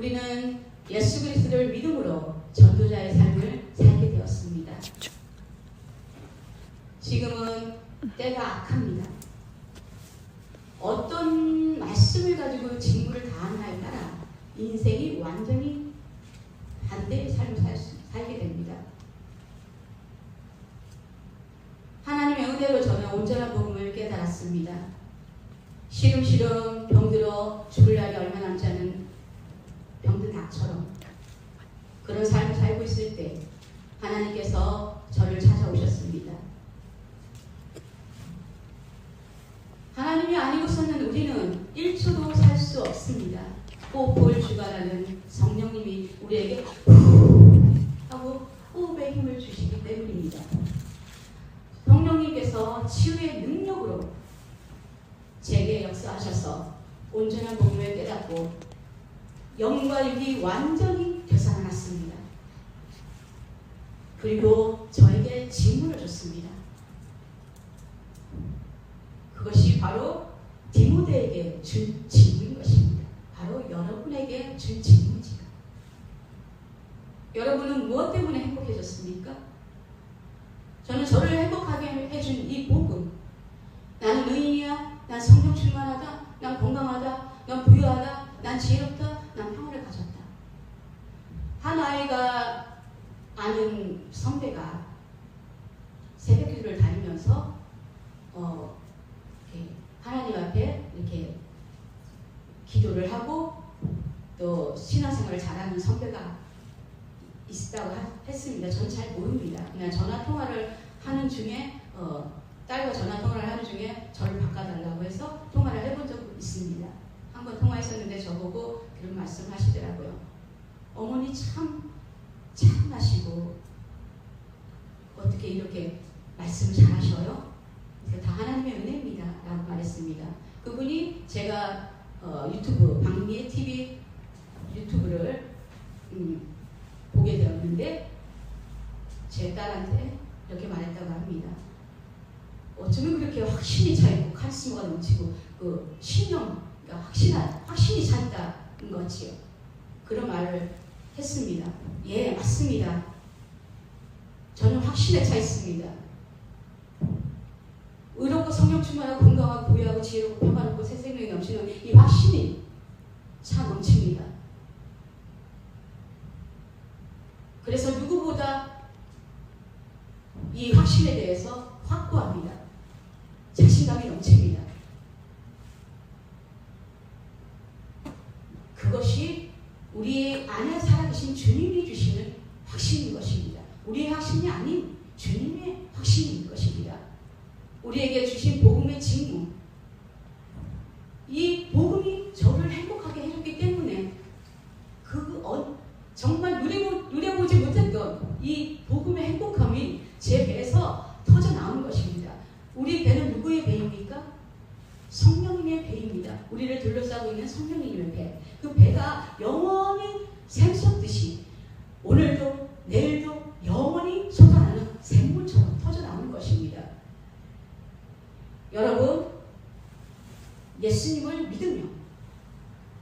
우리는 예수 그리스도를 믿음으로 전도자의 삶을 살게 되었습니다. 지금은 때가 악합니다. 어떤 말씀을 가지고 직무를 다하느냐에 따라 인생이 완전히 반대의 삶을 살 수, 살게 됩니다. 하나님의 은혜로 저는 온전한 복음을 깨달았습니다. 시름시름 병들어 죽을 날이 얼마 남지 않은 닭처럼 그런 삶을 살고 있을 때 하나님께서 저를 찾아오셨습니다. 하나님이 아니고서는 우리는 1초도 살 수 없습니다. 호흡을 주관하는 성령님이 우리에게 하고 호흡의 힘을 주시기 때문입니다. 성령님께서 치유의 능력으로 제게 역사하셔서 온전한 복음을 깨닫고 영과 육이 완전히 되살아났습니다. 그리고 저에게 질문을 줬습니다. 그것이 바로 디모데에게 준 질문인 것입니다. 바로 여러분에게 준 질문이지요. 여러분은 무엇 때문에 행복해졌습니까? 저는 저를 행복하게 해준 이 복음. 나는 의인이야. 난 성령 충만하다. 난 건강하다. 난 부유하다. 난 지혜롭다. 난 평화를 가졌다. 한 아이가 아는 선배가 새벽 기도를 다니면서 어, 하나님 앞에 이렇게 기도를 하고 또 신앙생활을 잘하는 선배가 있다고 했습니다. 저는 잘 모릅니다. 그냥 전화 통화를 하는 중에 어, 딸과 전화 통화를 하는 중에 저를 바꿔달라고 해서 통화를 해본 적 있습니다. 한 번 통화했었는데 저보고 그런 말씀하시더라고요. 어머니 참 참하시고 어떻게 이렇게 말씀을 잘 하셔요? 다 하나님의 은혜입니다. 라고 말했습니다. 그분이 제가 어, 유튜브 박미의 TV 유튜브를 음, 보게 되었는데 제 딸한테 이렇게 말했다고 합니다. 어쩌면 그렇게 확신이 차 있고 카리스마가 넘치고 그 신령 그러니까 확신한 확신이 찬다는 거지요. 그런 말을 했습니다. 예 맞습니다. 저는 확신에 차 있습니다. 의롭고 성령 충만하고 건강하고 부유하고 지혜롭고 평화롭고 새 생명이 넘치는 이 확신이 차 넘칩니다. 그래서 누구보다 이 확신에 대해서 확고합니다. 자신감이 넘칩니다. 그것이 우리 안에 살아계신 주님이 주시는 확신인 것입니다. 우리의 확신이 아닌 주님의 확신인 것입니다. 우리에게 주신 복음의 직무. 이 복음이 저를 행복하게 해줬기 때문에 그 어, 정말 누려보, 누려보지 못했던 이 복음의 행복함이 제 배에서 터져 나온 것입니다. 우리 배는 누구의 배입니까? 성령님의 배입니다. 우리를 둘러싸고 있는 성령님의 배. 그 배가 영원히 샘솟듯이 오늘도 내일도 영원히 쏟아나는 샘물처럼 터져 나오는 것입니다. 여러분 예수님을 믿으며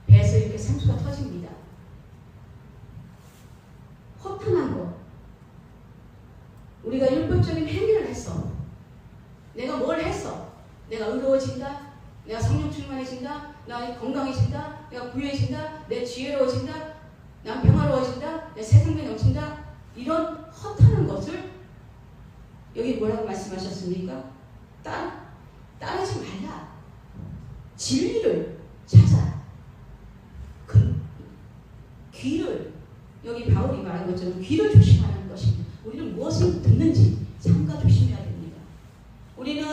배에서 이렇게 샘수가 터집니다. 허탄한 것 우리가 율법적인 행위를 했어. 내가 뭘 했어? 내가 의로워진다. 내가 성령 충만해진다. 나 건강해진다. 내가 부유해진다. 내 지혜로워진다. 난 평화로워진다. 내 세상에 넘친다. 이런 허탄한 것을 여기 뭐라고 말씀하셨습니까? 따, 따르지 말라. 진리를 찾아. 그, 귀를 여기 바울이 말한 것처럼 귀를 조심하는 것입니다. 우리는 무엇을 듣는지 삼가 조심해야 됩니다. 우리는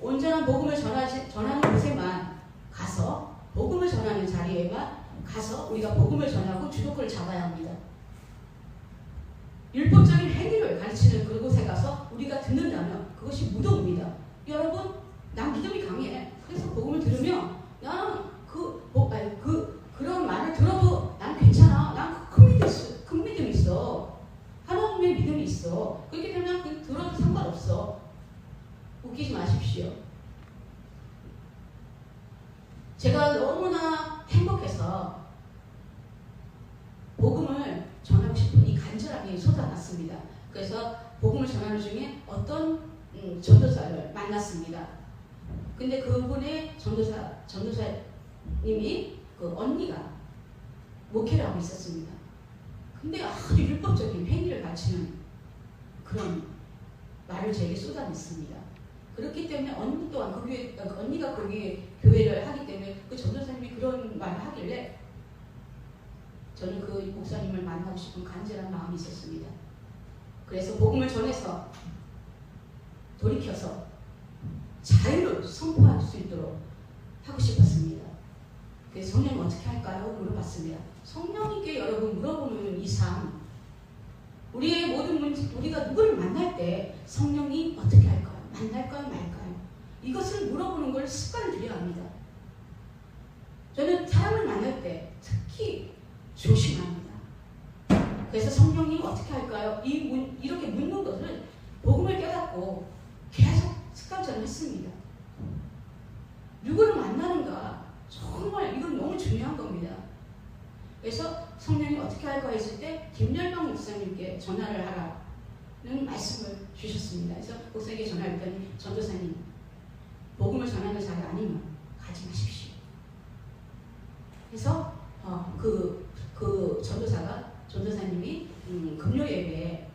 온전한 복음을 전하지, 전하는 곳에만 가서 복음을 전하는 자리에만 가서 우리가 복음을 전하고 주도권을 잡아야 합니다. 율법적인 행위를 가르치는 그곳에 가서 우리가 듣는다면 그것이 무덤입니다. 여러분, 난 믿음이 강해. 그래서 복음을 들으면 나는 그, 아니, 그, 그런 말을 들어도 난 괜찮아. 난큰 믿음. 큰 믿음 있어. 하나님의 믿음이 있어. 그렇게 되면 그 들어도 상관없어. 웃기지 마십시오. 제가 너무나 행복해서 습관이 쏟아났습니다. 그래서 복음을 전하는 중에 어떤 음, 전도사를 만났습니다. 근데 그분의 전도사 전도사님이 그 언니가 목회를 하고 있었습니다. 근데 아주 율법적인 행위를 바치는 그런 말을 제게 쏟아냈습니다. 그렇기 때문에 언니 또한 그 교회, 그 언니가 거기 교회를 하기 때문에 그 전도사님이 그런 말을 하길래 저는 그 목사님을 만나고 싶은 간절한 마음이 있었습니다. 그래서 복음을 전해서 돌이켜서 자유를 선포할 수 있도록 하고 싶었습니다. 그래서 성령이 어떻게 할까요? 물어봤습니다. 성령님께 여러분 물어보는 이상 우리의 모든 문제, 우리가 누구를 만날 때 성령이 어떻게 할까요? 만날까요? 말까요? 이것을 물어보는 걸 습관을 들여야 합니다. 저는 사람을 만날 때 특히 조심합니다. 그래서 성령이 어떻게 할까요? 이 문, 이렇게 묻는 것을 복음을 깨닫고 계속 습관처럼 했습니다. 누구를 만나는가 정말 이건 너무 중요한 겁니다. 그래서 성령이 어떻게 할까 했을 때 김열방 목사님께 전화를 하라는 말씀을 주셨습니다. 그래서 목사님께 전화했더니 전도사님 복음을 전하는 자리 아니면 가지 마십시오. 그래서 어, 그, 그 전도사가 전도사님이 음, 금요 예배에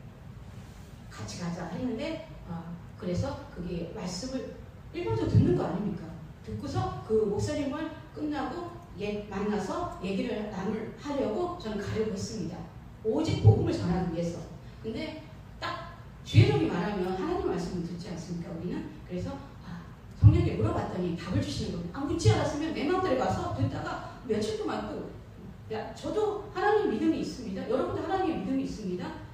같이 가자 했는데 어, 그래서 그게 말씀을 일반적으로 듣는 거 아닙니까? 듣고서 그 목사님을 끝나고 예, 만나서 얘기를 나눌 하려고 저는 가려고 했습니다. 오직 복음을 전하기 위해서. 근데 딱 주의력이 말하면 하나님 말씀을 듣지 않습니까? 우리는 그래서 아, 성령께 물어봤더니 답을 주시는 겁니다. 아, 묻지 않았으면 내 마음대로 가서 듣다가 며칠 동안 또 야, 저도 하나님 믿음이 있습니다. 여러분도 하나님의 믿음이 있습니다.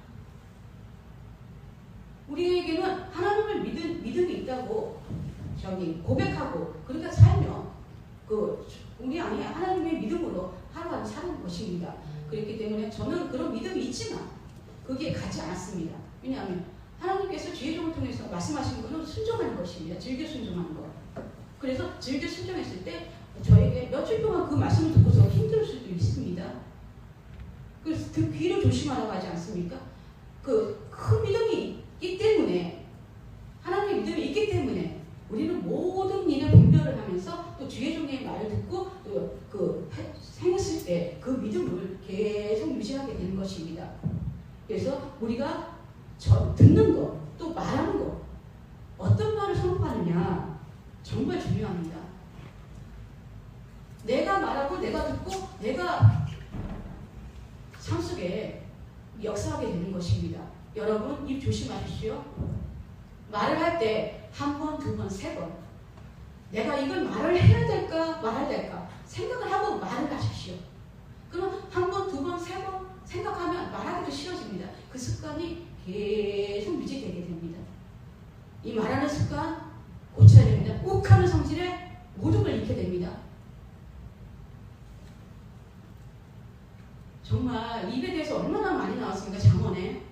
우리에게는 하나님을 믿은 믿음이 있다고 저기 고백하고 그렇게 살면 그 우리 안에 하나님의 믿음으로 하루하루 사는 것입니다. 그렇기 때문에 저는 그런 믿음이 있지만 그게 가지 않았습니다. 왜냐하면 하나님께서 지혜종을 통해서 말씀하신 것은 순종하는 것입니다. 즐겨 순종하는 것. 그래서 즐겨 순종했을 때 저에게 며칠 동안 그 말씀을 듣고서 힘들 수도 있습니다. 그래서 그 귀를 조심하라고 하지 않습니까? 그 큰 믿음이 있기 때문에 하나님의 믿음이 있기 때문에 우리는 모든 일에 분별을 하면서 또 주의 종의 말을 듣고 또그 생했을 때 그 믿음을 계속 유지하게 되는 것입니다. 그래서 우리가 저, 듣는 것, 또 말하는 것, 어떤 말을 선포하느냐 정말 중요합니다. 내가 말하고 내가 듣고 내가 삶 속에 역사하게 되는 것입니다. 여러분 입 조심하십시오. 말을 할 때 한 번, 두 번, 세 번. 내가 이걸 말을 해야 될까 말아야 될까 생각을 하고 말을 하십시오. 그럼 한 번, 두 번, 세 번 생각하면 말하기도 싫어집니다. 그 습관이 계속 유지되게 됩니다. 이 말하는 습관 고쳐야 됩니다. 욱하는 성질에 모든 걸 잃게 됩니다. 정말 입에 대해서 얼마나 많이 나왔습니까? 장원에.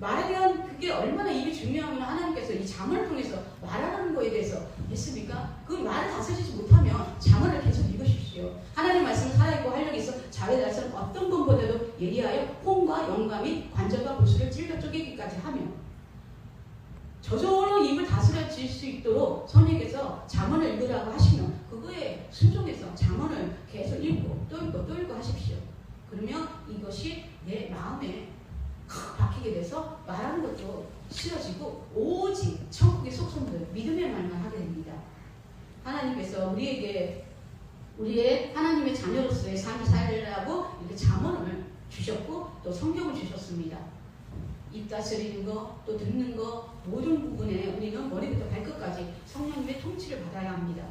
말에 대한 그게 얼마나 입이 중요하면 하나님께서 이 장언을 통해서 말하는 거에 대해서 했습니까? 그 말을 다스리지 못하면 장언을 계속 읽으십시오. 하나님 말씀은 살아있고 활력이 있어 자외 달선 어떤 분보다도 예리하여 혼과 영감이 관절과 보수를 찔러 쪼개기까지 하며 저절로 입을 다스려질 수 있도록 선생님께서 장언을 읽으라고 하시면 그거에 순종해서 장언을 계속 읽고 또 읽고 또 읽고 하십시오. 그러면 이것이 내 마음에 박히게 돼서 말하는 것도 쉬워지고 오직 천국의 속성들 믿음의 말만 하게 됩니다. 하나님께서 우리에게 우리의 하나님의 자녀로서의 삶을 살라고 이렇게 잠언을 주셨고 또 성경을 주셨습니다. 입 다스리는 거, 또 듣는 거 모든 부분에 우리는 머리부터 발끝까지 성령님의 통치를 받아야 합니다.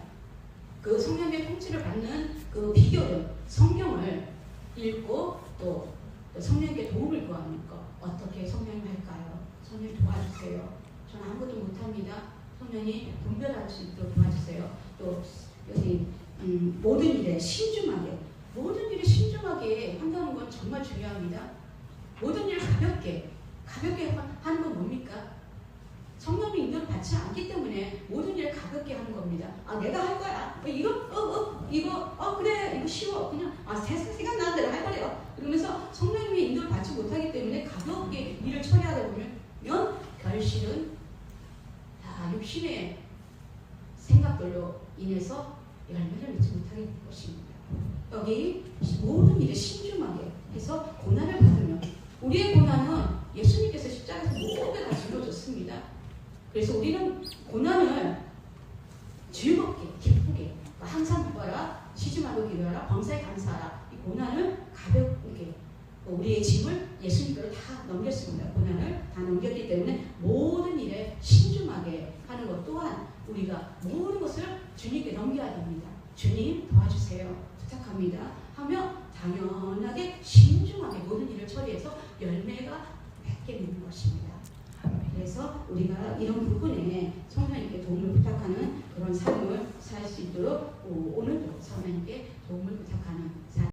그 성령의 통치를 받는 그 비결은 성경을 읽고 또 성령께 도움을 구하는 것. 어떻게 성령님 할까요? 성령 도와주세요. 저는 아무것도 못합니다. 성령이 분별할 수 있도록 도와주세요. 또 여기 음, 모든 일에 신중하게 모든 일에 신중하게 한다는 건 정말 중요합니다. 모든 일을 가볍게 가볍게 하는 건 뭡니까? 성령의 인도를 받지 않기 때문에 모든 일을 가볍게 하는 겁니다. 아 내가 할 거야. 어, 이거 어어 어, 이거 어 그래 이거 쉬워 그냥 아 생각나는 대로 할 거래요. 그러면서 성령님의 인도를 받지 못하기 때문에 욕심의 생각들로 인해서 열매를 맺지 못하게 될 것입니다. 여기 모든 일에 신중하게 해서 고난을 받으면 우리의 고난은 예수님께서 십자가에서 모두 다 짊어졌습니다. 그래서 우리는 고난을 즐겁게 기쁘게 항상 기뻐라 시중하고 기도하라 범사에 감사하라 이 고난을 가볍게 우리의 짐을 예수님께로 다 넘겼습니다. 고난을 다 넘겼기 때문에 모든 신중하게 하는 것 또한 우리가 모든 것을 주님께 넘겨야 됩니다. 주님 도와주세요. 부탁합니다. 하며 당연하게 신중하게 모든 일을 처리해서 열매가 맺게 되는 것입니다. 그래서 우리가 이런 부분에 성령님께 도움을 부탁하는 그런 삶을 살 수 있도록 오- 오늘도 성령님께 도움을 부탁하는 삶.